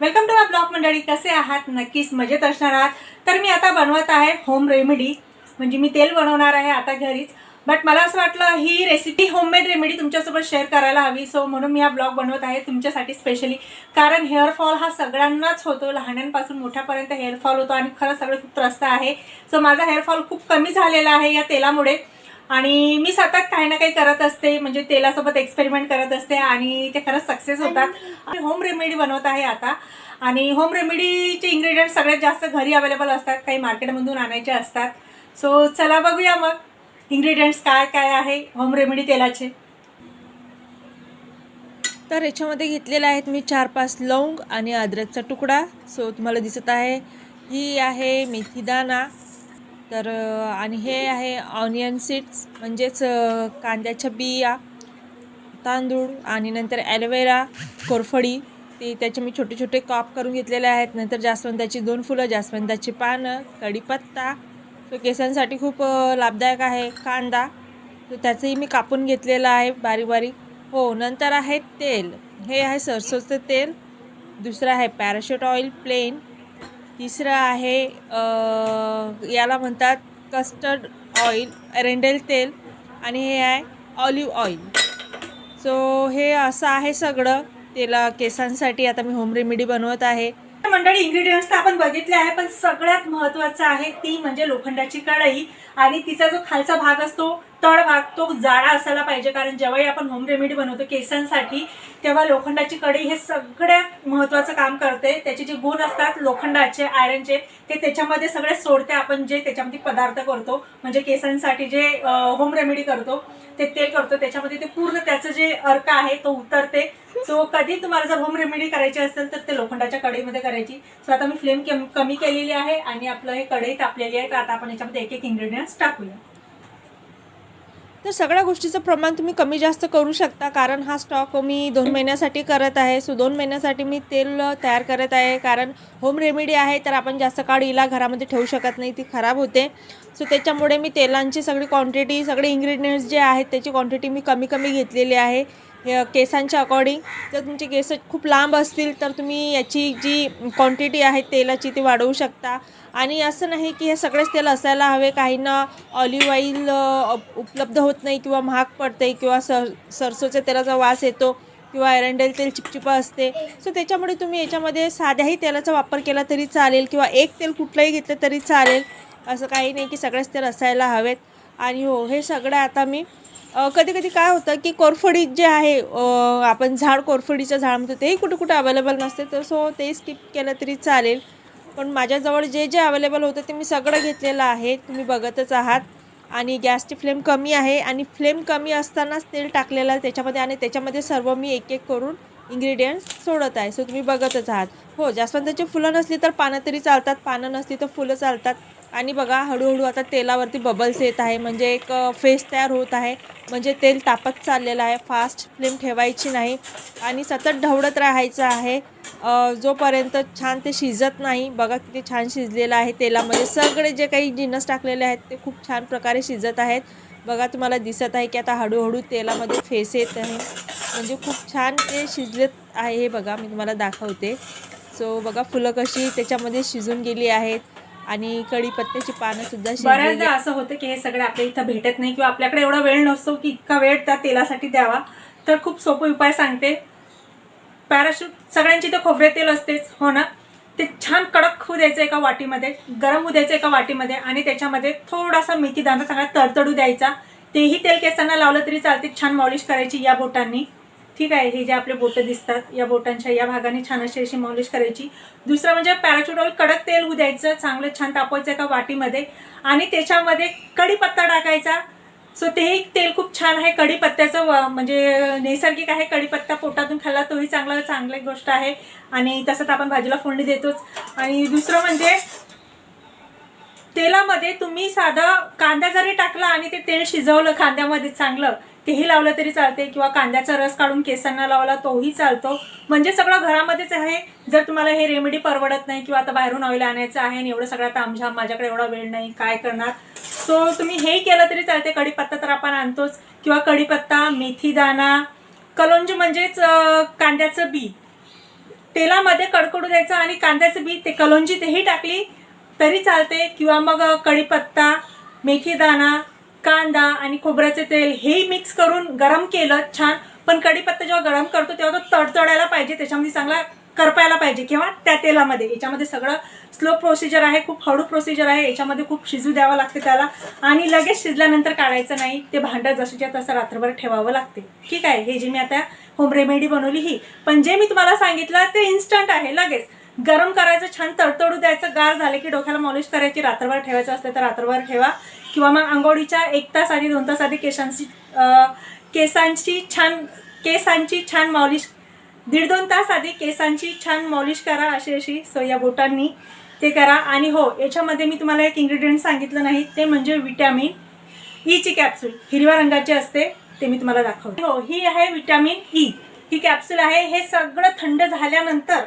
Welcome to my blog मंडळी कसे आहात? नक्कीच मजेत असणार आहात. तर मी आता बनवत आहे होम रेमेडी. म्हणजे मी तेल बनवणार आहे आता घरीच. बट मला असं वाटलं ही रेसिपी होममेड रेमेडी तुमच्यासोबत शेअर करायला हवी. सो म्हणून मी हा ब्लॉग बनवत आहे तुमच्यासाठी स्पेशली कारण हेअरफॉल हा सगळ्यांनाच होतो. लहानांपासून मोठ्यापर्यंत हेअरफॉल होतो आणि खरंच सगळं खूप त्रस्त आहे. सो माझा हेअरफॉल खूप कमी झालेला आहे या तेलामुळे. आणि मी सतत काही ना काही करत असते म्हणजे तेलासोबत एक्सपेरिमेंट करत असते आणि ते खरंच सक्सेस होतात. आणि होम रेमेडी बनवत आहे आता. आणि होम रेमेडीचे इन्ग्रेडियंट सगळ्यात जास्त घरी अवेलेबल असतात काही मार्केटमधून आणायचे असतात. सो चला बघूया मग इन्ग्रेडियंट्स काय काय आहे होम रेमेडी तेलाचे. तर याच्यामध्ये घेतलेले आहेत मी चार पाच लवंग आणि अद्रकचा तुकडा. सो तुम्हाला दिसत आहे ही आहे मेथीदाणा तर आणि हे आहे ऑनियन सीड्स म्हणजेच कांद्याच्या बिया तांदूळ आणि नंतर ॲलोवेरा कोरफडी. ते त्याचे मी छोटे छोटे काप करून घेतलेले आहेत. नंतर जास्वंदाची दोन फुलं जास्वंदाची पानं कढीपत्ता. तो केसांसाठी खूप लाभदायक आहे. कांदा तर त्याचंही मी कापून घेतलेला आहे बारीक बारीक. हो नंतर आहे तेल. हे आहे सरसोचं तेल. दुसरं आहे पॅराशूट ऑइल प्लेन तिसरं आहे याला म्हणतात कस्टर्ड ऑइल एरेंडेल तेल आणि हे आहे ऑलिव्ह ऑइल सो हे असं आहे सगळं तेला केसांसाठी. आता मी होम रेमेडी बनवत आहे. तर मंडळी इन्ग्रेडियंट्स तर आपण बघितले आहे पण सगळ्यात महत्वाचं आहे ती म्हणजे लोखंडाची कढई. आणि तिचा जो खालचा भाग असतो तळ वागतो जाडा असायला पाहिजे. कारण जेव्हाही आपण होम रेमेडी बनवतो केसांसाठी तेव्हा लोखंडाची कढई हे सगळ्यात महत्वाचं काम करते. त्याचे जे गुण असतात लोखंडाचे आयरनचे ते त्याच्यामध्ये सगळे सोडते आपण जे त्याच्यामध्ये पदार्थ करतो. म्हणजे केसांसाठी जे होम रेमेडी करतो ते तेल करतो. त्याच्यामध्ये ते पूर्ण त्याचं जे अर्क आहे तो उतरते. सो कधी तुम्हाला जर होम रेमेडी करायची असेल तर ते लोखंडाच्या कढईमध्ये करायची. सो आता मी फ्लेम कमी केलेली आहे आणि आपलं हे कढई तापलेली आहे. तर आता आपण याच्यामध्ये एक एक इन्ग्रेडियंट्स टाकूया. तर सगळ्या गोष्टीचं प्रमाण तुम्ही कमी जास्त करू शकता. कारण हा स्टॉक मी दोन महिन्यासाठी करत आहे. सो दोन महिन्यासाठी मी तेल तयार करत आहे. कारण होम रेमेडी आहे तर आपण जास्त काळ इला घरामध्ये ठेवू शकत नाही. ती खराब होते. सो त्याच्यामुळे मी तेलांची सगळी क्वांटिटी सगळे इंग्रेडियंट्स जे आहेत त्याची क्वांटिटी मी कमी कमी घेतलेली आहे. केसांच्या अकॉर्डिंग जर तुमचे केस खूप लांब असतील तर तुम्ही याची जी क्वांटिटी आहे तेलाची ती वाढवू शकता. आणि असं नाही की हे सगळेच तेल असायला हवे काहींना ऑलिव्ह ऑइल उपलब्ध होत नाही किंवा महाग पडते किंवा सर सरसोच्या तेलाचा वास येतो किंवा एरंडेल तेल चिपचिपा असते. सो त्याच्यामुळे तुम्ही याच्यामध्ये साध्याही तेलाचा वापर केला तरी चालेल किंवा एक तेल कुठलंही घेतलं तरी चालेल. असं काही नाही की सगळेच तेल असायला हवेत. आणि हो हे सगळं आता मी कधी कधी काय होतं की कोरफडी जे आहे आपण झाड कोरफडीचं झाड म्हणतो तेही कुठे कुठे अवेलेबल नसते तर सो ते स्किप केलं तरी चालेल. पण माझ्याजवळ जे जे अवेलेबल होतं ते मी सगळं घेतलेलं आहे तुम्ही बघतच आहात. आणि गॅसची फ्लेम कमी आहे आणि फ्लेम कमी असतानाच तेल टाकलेलं आहे त्याच्यामध्ये आणि त्याच्यामध्ये सर्व मी एक एक करून इंग्रेडियंट्स सोडत आहे. सो तुम्ही बघतच आहात. हो जास्वंदाची फुलं नसली तर पानं तरी चालतात पानं नसली तर फुलं चालतात. आणि बघा हळूहळू आता तेलावरती बबल्स येत आहे. म्हणजे एक फेस तयार होत आहे. म्हणजे तेल तापत चाललेलं आहे. फास्ट फ्लेम ठेवायची नाही. आणि सतत ढवळत राहायचं आहे. जोपर्यंत छान ते शिजत नाही बघा किती छान शिजलेलं आहे तेलामध्ये. सगळे जे काही जिन्नस टाकलेले आहेत ते खूप छान प्रकारे शिजत आहेत. बघा तुम्हाला दिसत आहे की आता हळूहळू तेलामध्ये फेस येत आहे. म्हणजे खूप छान ते शिजलेत आहे. हे बघा मी तुम्हाला दाखवते. सो बघा फुलं कशी त्याच्यामध्ये शिजून गेली आहेत. आणि कढीपत्त्याची पानं सुद्धा बऱ्याचदा असं होतं की हे सगळं आपल्या इथं भेटत नाही किंवा आपल्याकडे एवढा वेळ नसतो की इतका वेळ त्या तेलासाठी द्यावा. तर खूप सोपे उपाय सांगते. पॅराशूट सगळ्यांची तर खोबरे तेल असतेच हो ना? ते छान कडक होऊ द्यायचं एका वाटीमध्ये गरम होऊ द्यायचं एका वाटीमध्ये आणि त्याच्यामध्ये थोडासा मेथी दाणा सगळा तडतडू द्यायचा. तेही तेल केसांना लावलं तरी चालते छान मॉलिश करायची या बोटांनी. ठीक आहे हे जे आपले बोटं दिसतात या बोटांच्या या भागाने छान अशी अशी मॉलिश करायची. दुसरं म्हणजे पॅराशूट ऑइल कडक तेल होऊ द्यायचं चांगलं छान तापवायचं एका वाटीमध्ये. आणि त्याच्यामध्ये कढीपत्ता टाकायचा. सो तेही तेल खूप छान आहे कढीपत्त्याचं व- म्हणजे नैसर्गिक आहे कढीपत्ता पोटातून खाल्ला तोही चांगला चांगली गोष्ट आहे. आणि तसंच आपण भाजीला फोडणी देतोच. आणि दुसरं म्हणजे तेलामध्ये तुम्ही साधं कांदा जरी टाकला आणि ते तेल शिजवलं कांद्यामध्ये चांगलं तेही लावलं तरी चालते किंवा कांद्याचा रस काढून केसांना लावला तोही चालतो. म्हणजे सगळं घरामध्येच आहे. जर तुम्हाला हे रेमेडी परवडत नाही किंवा आता बाहेरून ऑइल आणायचं आहे आणि एवढं सगळं तामझाम माझ्याकडे एवढा वेळ नाही काय करणार? सो तुम्ही हेही केलं तरी चालते कढीपत्ता तर आपण आणतोच. किंवा कढीपत्ता मेथीदाना कलोंज म्हणजेच कांद्याचं बी. तेलामध्ये कडकडू द्यायचं आणि कांद्याचं बी ते कलोंजी तेही टाकली तरी चालते किंवा मग कढीपत्ता मेथीदाणा कांदा आणि खोबऱ्याचे तेल हे मिक्स करून गरम केलं छान. पण कढीपत्ता जेव्हा गरम करतो तेव्हा तो तडतडायला पाहिजे. त्याच्यामध्ये चांगला करपायला पाहिजे किंवा त्या तेलामध्ये. याच्यामध्ये सगळं स्लो प्रोसिजर आहे खूप हळू प्रोसिजर आहे. याच्यामध्ये खूप शिजू द्यावं लागते त्याला. आणि लगेच शिजल्यानंतर काढायचं नाही. ते भांडं जसंच्या तसं रात्रभर ठेवावं लागते. ठीक आहे? हे जे मी आता होम रेमेडी बनवली ही. पण जे मी तुम्हाला सांगितलं ते इन्स्टंट आहे लगेच. गरम करायचं छान तडतडू द्यायचं. गार झाले की डोक्याला मॉलिश करायची. रात्रभर ठेवायचं असलं तर रात्रभर ठेवा. किंवा मग आंघोळीच्या एक तास आधी दोन तास आधी केसांची केसांची छान केसांची छान मॉलिश दीड दोन तास आधी केसांची छान मॉलिश करा अशी अशी सो या बोटांनी. ते करा आणि हो याच्यामध्ये मी तुम्हाला एक इन्ग्रेडियंट सांगितलं नाही ते म्हणजे विटॅमिन ईची कॅप्सूल हिरव्या रंगाची असते ते मी तुम्हाला दाखवते. हो ही आहे विटॅमिन ई e. ही कॅप्सूल आहे हे सगळं थंड झाल्यानंतर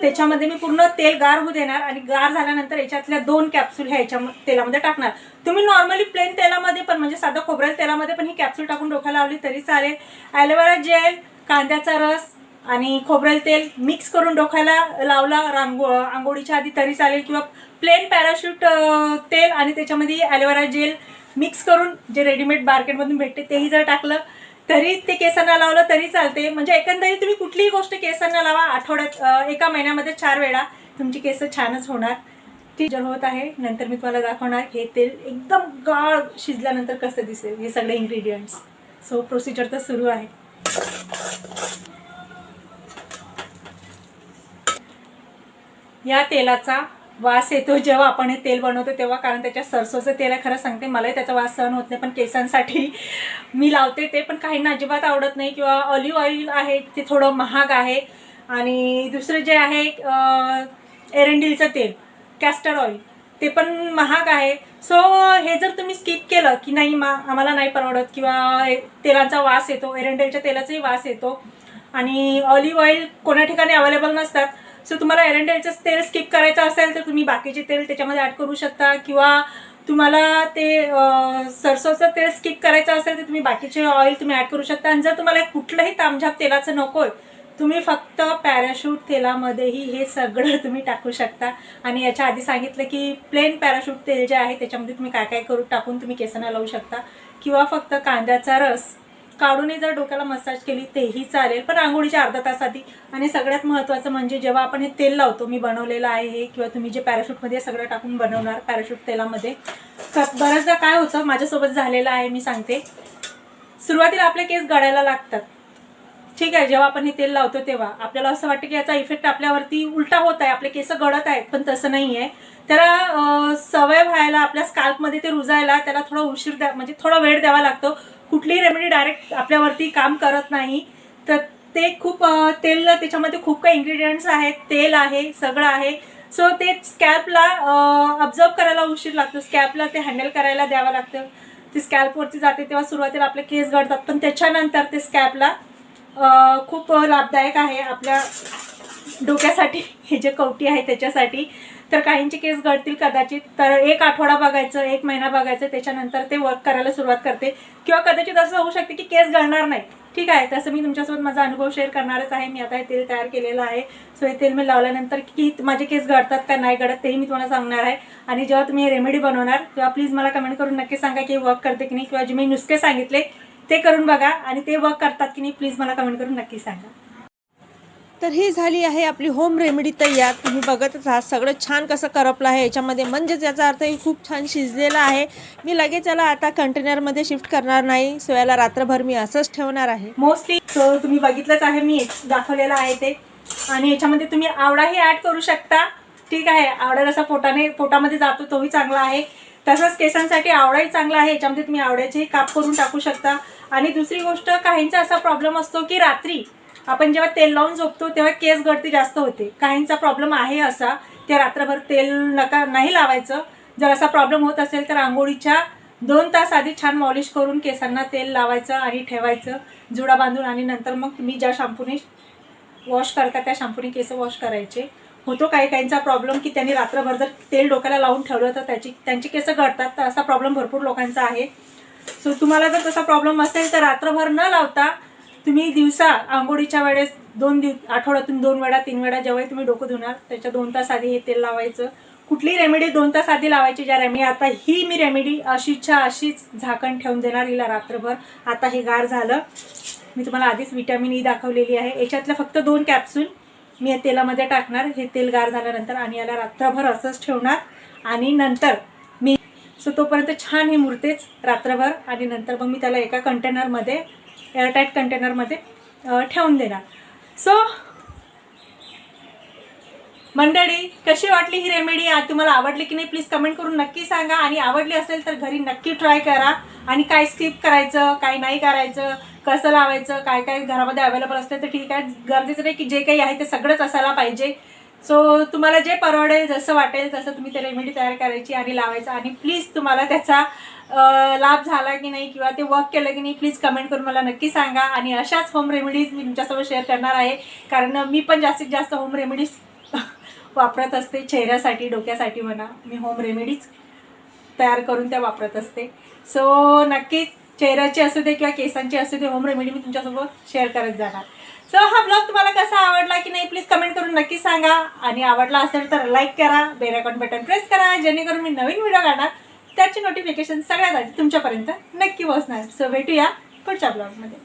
त्याच्यामध्ये मी पूर्ण तेल गार होऊ देणार आणि गार झाल्यानंतर याच्यातल्या दोन कॅप्सूल ह्या याच्या तेलामध्ये टाकणार. तुम्ही नॉर्मली प्लेन तेलामध्ये पण म्हणजे साधं खोबरेल तेलामध्ये पण ही कॅप्सूल टाकून डोक्याला लावली तरी चालेल. ॲलोवेरा जेल कांद्याचा रस आणि खोबरेल तेल मिक्स करून डोक्याला लावला रांगो आंघोळीच्या आधी तरी चालेल किंवा प्लेन पॅराशूट तेल आणि त्याच्यामध्ये ॲलोवेरा जेल मिक्स करून जे रेडीमेड मार्केटमधून भेटते तेही जर टाकलं तरी ते केसांना लावलं तरी चालते. म्हणजे एकंदरीत तुम्ही कुठलीही गोष्ट केसांना लावा. आठवड्यात एका महिन्यामध्ये चार वेळा तुमची केस छानच होणार. ती जर होत आहे नंतर मी तुम्हाला दाखवणार हे तेल एकदम गाळ शिजल्यानंतर कसं दिसेल? हे सगळे इन्ग्रेडियंट्स सो प्रोसिजर तर सुरू आहे. या तेलाचा वास येतो जेव्हा आपण हे तेल बनवतो तेव्हा कारण त्याच्या सरसोचं तेल आहे खरं सांगते मलाही त्याचा वास सहन होत नाही पण केसांसाठी मी लावते ते पण काहींना अजिबात आवडत नाही किंवा ऑलिव्ह ऑइल आहे ते थोडं महाग आहे. आणि दुसरं जे आहे एरंडीलचं तेल कॅस्टर ऑइल ते पण महाग आहे. सो हे जर तुम्ही स्किप केलं की नाही मा आम्हाला नाही परवडत किंवा हे तेलाचा वास येतो एरंडेलच्या तेलाचाही वास येतो आणि ऑलिव्ह ऑइल कोणा ठिकाणी अवेलेबल नसतात सो तुम्हाला एरंडेलचं तेल स्किप करायचं असेल तर तुम्ही बाकीचे तेल त्याच्यामध्ये ॲड करू शकता. किंवा तुम्हाला ते सरसोचं तेल स्किप करायचं असेल तर तुम्ही बाकीचे ऑइल तुम्ही ॲड करू शकता. आणि जर तुम्हाला कुठलंही तामझाप तेलाचं नको आहे तुम्ही फक्त पॅराशूट तेलामध्येही हे सगळं तुम्ही टाकू शकता. आणि याच्या आधी सांगितलं की प्लेन पॅराशूट तेल जे आहे त्याच्यामध्ये तुम्ही काय काय करू टाकून तुम्ही केसांना लावू शकता. किंवा फक्त कांद्याचा रस काढूनही जर डोक्याला मसाज केली तेही चालेल. पण आंघोळीच्या अर्धा तास आधी आणि सगळ्यात महत्त्वाचं म्हणजे जेव्हा आपण हे तेल लावतो मी बनवलेलं आहे हे किंवा तुम्ही जे पॅराशूटमध्ये सगळं टाकून बनवणार पॅराशूट तेलामध्ये. तर बऱ्याचदा काय होतं माझ्यासोबत झालेलं आहे मी सांगते. सुरुवातीला आपले केस गळायला लागतात. ठीक आहे जेव्हा आपण हे तेल लावतो तेव्हा. आपल्याला असं वाटतं की याचा इफेक्ट आपल्यावरती उलटा होत आहे आपले केस गळत आहेत पण तसं नाही आहे त्याला सवय व्हायला आपल्या स्काल्पमध्ये ते रुजायला त्याला थोडा उशीर द्या म्हणजे थोडा वेळ द्यावा लागतो. कुठलीही रेमेडी डायरेक्ट आपल्यावरती काम करत नाही. तर ते खूप तेल त्याच्यामध्ये खूप काही इन्ग्रेडियंट्स आहेत. तेल आहे सगळं आहे. सो ते स्कॅल्पला ऑब्झर्व करायला उशीर लागतो. स्कॅल्पला ते हँडल करायला द्यावं लागतं. ते स्कॅल्पवरती जाते तेव्हा सुरुवातीला आपले केस गळतात पण त्याच्यानंतर ते स्कॅल्पला खूप लाभदायक आहे आपल्या डोक्यासाठी. हे जे कवटी आहे त्याच्यासाठी. तर काहींचे केस घडतील कदाचित. तर एक आठवडा बघायचं एक महिना बघायचं त्याच्यानंतर ते वर्क करायला सुरुवात करते. किंवा कदाचित असं होऊ शकते की केस घडणार नाही. ठीक आहे तसं मी तुमच्यासोबत माझा अनुभव शेअर करणारच आहे. मी आता हे तेल तयार केलेलं आहे. सो हे तेल मी लावल्यानंतर की माझे केस घडतात का नाही घडत तेही मी तुम्हाला सांगणार आहे. आणि जेव्हा तुम्ही रेमेडी बनवणार तेव्हा प्लीज मला कमेंट करून नक्की सांगा की वर्क करते की नाही. किंवा जे मी नुसके सांगितले ते करून बघा. आणि ते वर्क करतात की नाही प्लीज मला कमेंट करून नक्की सांगा. तर ही झाली आहे आपली होम रेमेडी तयार. तुम्ही बघतच आहात सगळं छान कसं करपलं आहे. याच्यामध्ये म्हणजेच याचा अर्थ हे खूप छान शिजलेलं आहे. मी लगेच याला आता कंटेनरमध्ये शिफ्ट करणार नाही. सो याला रात्रभर मी असंच ठेवणार आहे. मोस्टली सो तुम्ही बघितलंच आहे मी दाखवलेलं आहे ते. आणि याच्यामध्ये तुम्ही आवडाही ॲड करू शकता. ठीक आहे आवडा जसा पोटाने पोटामध्ये जातो तोही चांगला आहे. तसंच केसांसाठी आवडाही चांगला आहे. याच्यामध्ये तुम्ही आवड्याचेही काप करून टाकू शकता. आणि दुसरी गोष्ट काहींचा असा प्रॉब्लेम असतो की रात्री आपण जेव्हा तेल लावून झोपतो तेव्हा केस गळती जास्त होते. काहींचा प्रॉब्लेम आहे असा ते रात्रभर तेल नका नाही लावायचं. जर असा प्रॉब्लेम होत असेल तर आंघोळीच्या दोन तास आधी छान मॉलिश करून केसांना तेल लावायचं आणि ठेवायचं जुडा बांधून आणि नंतर मग तुम्ही ज्या शॅम्पूने वॉश करता त्या शॅम्पूने केस वॉश करायचे. होतो काही काहींचा प्रॉब्लेम की त्यांनी रात्रभर जर तेल डोक्याला लावून ठेवलं तर त्याची त्यांची केसं गळतात तर असा प्रॉब्लेम भरपूर लोकांचा आहे. सो तुम्हाला जर तसा प्रॉब्लेम असेल तर रात्रभर न लावता तुम्ही दिवसा आंघोळीच्या वेळेस दोन दिव आठवड्यातून दोन वेळा तीन वेळा जेव्हा तुम्ही डोकं धुणार त्याच्या दोन तास आधी हे तेल लावायचं. कुठली रेमेडी दोन तास आधी लावायची ज्या रेमेडी आता ही मी रेमेडी अशीच्या अशीच झाकण ठेवून देणार हिला रात्रभर. आता हे गार झालं. मी तुम्हाला आधीच विटॅमिन ई e दाखवलेली आहे. याच्यातलं फक्त दोन कॅप्सूल मी या तेलामध्ये टाकणार. हे तेल गार झाल्यानंतर आणि याला रात्रभर असंच ठेवणार. आणि नंतर मी सो तोपर्यंत छान हे मुरतेच रात्रभर आणि नंतर मग मी त्याला एका कंटेनरमध्ये एअरटाईट कंटेनरमध्ये ठेवून देणार. सो मंडळी कशी वाटली ही रेमेडी आज तुम्हाला आवडली की नाही? प्लीज कमेंट करून नक्की सांगा. आणि आवडली असेल तर घरी नक्की ट्राय करा. आणि काय स्किप करायचं काय नाही करायचं कसं लावायचं काय काय घरामध्ये अवेलेबल असते तर ठीक आहे. गरजेचं नाही की जे काही आहे ते सगळंच असायला पाहिजे. सो तुम्हाला जे परवडेल जसं वाटेल तसं तुम्ही ते रेमेडी तयार करायची आणि लावायचं. आणि प्लीज तुम्हाला त्याचा लाभ झाला की नाही किंवा ते वर्क केलं की नाही प्लीज कमेंट करून मला नक्की सांगा. आणि अशाच होम रेमेडीज मी तुमच्यासोबत शेअर करणार आहे. कारण मी पण जास्तीत जास्त होम रेमेडीज वापरत असते. चेहऱ्यासाठी डोक्यासाठी म्हणा. मी होम रेमेडीज तयार करून त्या वापरत असते. सो नक्कीच चेहऱ्याची असू दे किंवा केसांची असू दे होम रेमेडी मी तुमच्यासोबत शेअर करत जाणार. सो हा ब्लॉग तुम्हाला कसा आवडला की नाही प्लीज कमेंट करून नक्की सांगा. आणि आवडला असेल तर लाईक करा बेल आयकॉन बटन प्रेस करा. जेणेकरून मी नवीन व्हिडिओ काढणार त्याची नोटिफिकेशन सगळ्यात आधी तुमच्यापर्यंत नक्की पोहोचणार. सो भेटूया पुढच्या ब्लॉगमध्ये